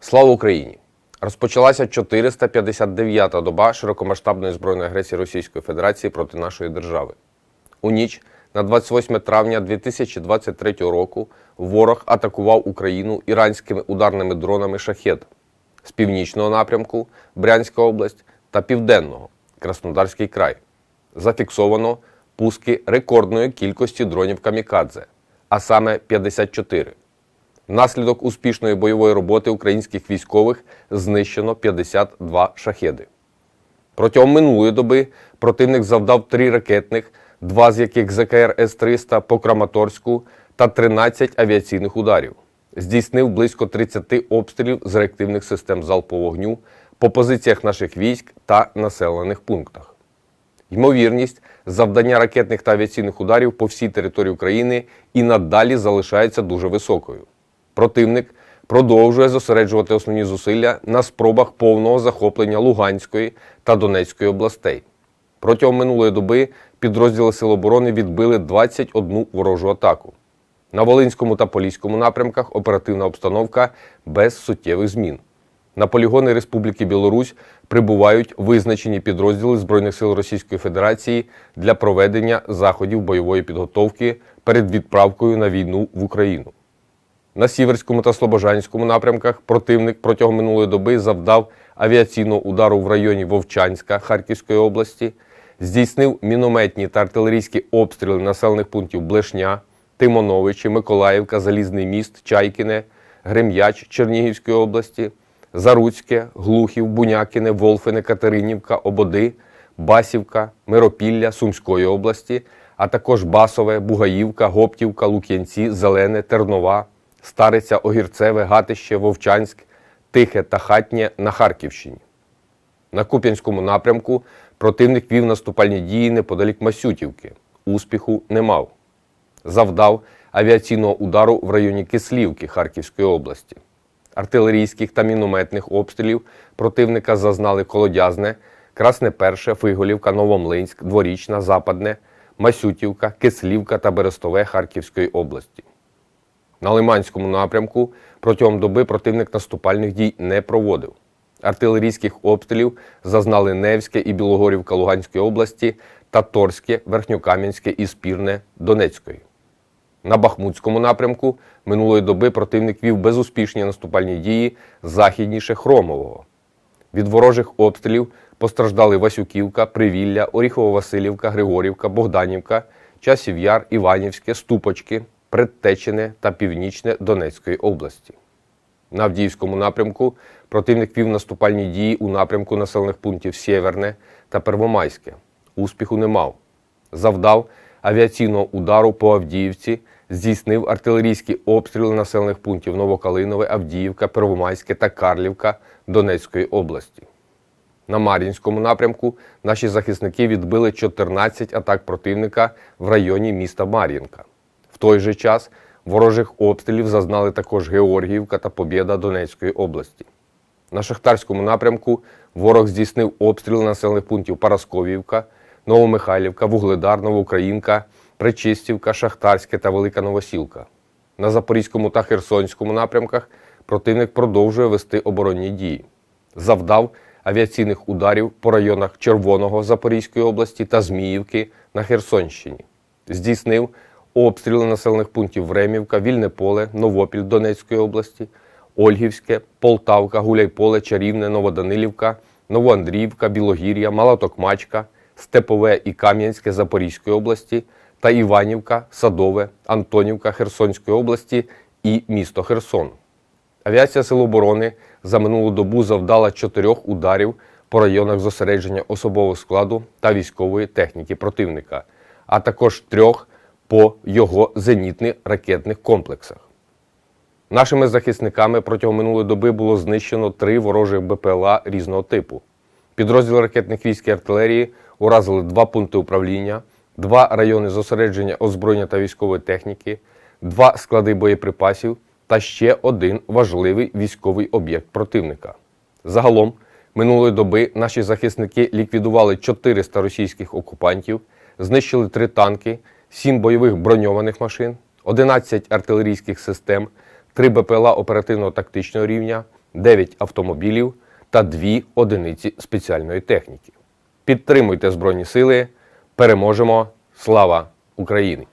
Слава Україні! Розпочалася 459-та доба широкомасштабної збройної агресії Російської Федерації проти нашої держави. У ніч на 28 травня 2023 року ворог атакував Україну іранськими ударними дронами шахет з північного напрямку Брянська область та південного Краснодарський край. Зафіксовано пуски рекордної кількості дронів камікадзе, а саме 54. Внаслідок успішної бойової роботи українських військових знищено 52 шахеди. Протягом минулої доби противник завдав три ракетних, два з яких ЗКР С-300 по Краматорську та 13 авіаційних ударів. Здійснив близько 30 обстрілів з реактивних систем залпового вогню по позиціях наших військ та населених пунктах. Ймовірність завдання ракетних та авіаційних ударів по всій території України і надалі залишається дуже високою. Противник продовжує зосереджувати основні зусилля на спробах повного захоплення Луганської та Донецької областей. Протягом минулої доби підрозділи Сил оборони відбили 21 ворожу атаку. На Волинському та Поліському напрямках оперативна обстановка без суттєвих змін. На полігони Республіки Білорусь прибувають визначені підрозділи Збройних сил Російської Федерації для проведення заходів бойової підготовки перед відправкою на війну в Україну. На Сіверському та Слобожанському напрямках противник протягом минулої доби завдав авіаційного удару в районі Вовчанська Харківської області, здійснив мінометні та артилерійські обстріли населених пунктів Блешня, Тимоновичі, Миколаївка, Залізний міст, Чайкіне, Грем'яч Чернігівської області, Заруцьке, Глухів, Бунякіне, Волфине, Катеринівка, Ободи, Басівка, Миропілля Сумської області, а також Басове, Бугаївка, Гоптівка, Лук'янці, Зелене, Тернова, Стариця, Огірцеве, Гатище, Вовчанськ, Тихе та Хатнє на Харківщині. На Куп'янському напрямку противник вів наступальні дії неподалік Масютівки. Успіху не мав. Завдав авіаційного удару в районі Кислівки Харківської області. Артилерійських та мінометних обстрілів противника зазнали Колодязне, Красне Перше, Фиголівка, Новомлинськ, Дворічна, Западне, Масютівка, Кислівка та Берестове Харківської області. На Лиманському напрямку протягом доби противник наступальних дій не проводив. Артилерійських обстрілів зазнали Невське і Білогорівка Луганської області та Торське, Верхньокам'янське і Спірне Донецької. На Бахмутському напрямку минулої доби противник вів безуспішні наступальні дії західніше Хромового. Від ворожих обстрілів постраждали Васюківка, Привілля, Оріхово-Василівка, Григорівка, Богданівка, Часів Яр, Іванівське, Ступочки, Предтечене та Північне Донецької області. На Авдіївському напрямку противник вів наступальні дії у напрямку населених пунктів Сєверне та Первомайське. Успіху не мав. Завдав авіаційного удару по Авдіївці, здійснив артилерійські обстріли населених пунктів Новокалинове, Авдіївка, Первомайське та Карлівка Донецької області. На Мар'їнському напрямку наші захисники відбили 14 атак противника в районі міста Мар'їнка. В той же час ворожих обстрілів зазнали також Георгіївка та Побєда Донецької області. На Шахтарському напрямку ворог здійснив обстріли населених пунктів Парасковівка, Новомихайлівка, Вугледар, Новоукраїнка, Пречистівка, Шахтарське та Велика Новосілка. На Запорізькому та Херсонському напрямках противник продовжує вести оборонні дії. Завдав авіаційних ударів по районах Червоного Запорізької області та Зміївки на Херсонщині. Здійснив обстріли населених пунктів Времівка, Вільне поле, Новопіль Донецької області, Ольгівське, Полтавка, Гуляйполе, Чарівне, Новоданилівка, Новоандріївка, Білогір'я, Малатокмачка, Степове і Кам'янське Запорізької області та Іванівка, Садове, Антонівка Херсонської області і місто Херсон. Авіація Сил оборони за минулу добу завдала чотирьох ударів по районах зосередження особового складу та військової техніки противника, а також трьох по його зенітних ракетних комплексах. Нашими захисниками протягом минулої доби було знищено три ворожих БПЛА різного типу. Підрозділи ракетних військ і артилерії уразили два пункти управління, два райони зосередження озброєння та військової техніки, два склади боєприпасів та ще один важливий військовий об'єкт противника. Загалом, минулої доби наші захисники ліквідували 400 російських окупантів, знищили три танки, 7 бойових броньованих машин, 11 артилерійських систем, 3 БПЛА оперативно-тактичного рівня, 9 автомобілів та 2 одиниці спеціальної техніки. Підтримуйте Збройні Сили. Переможемо! Слава Україні!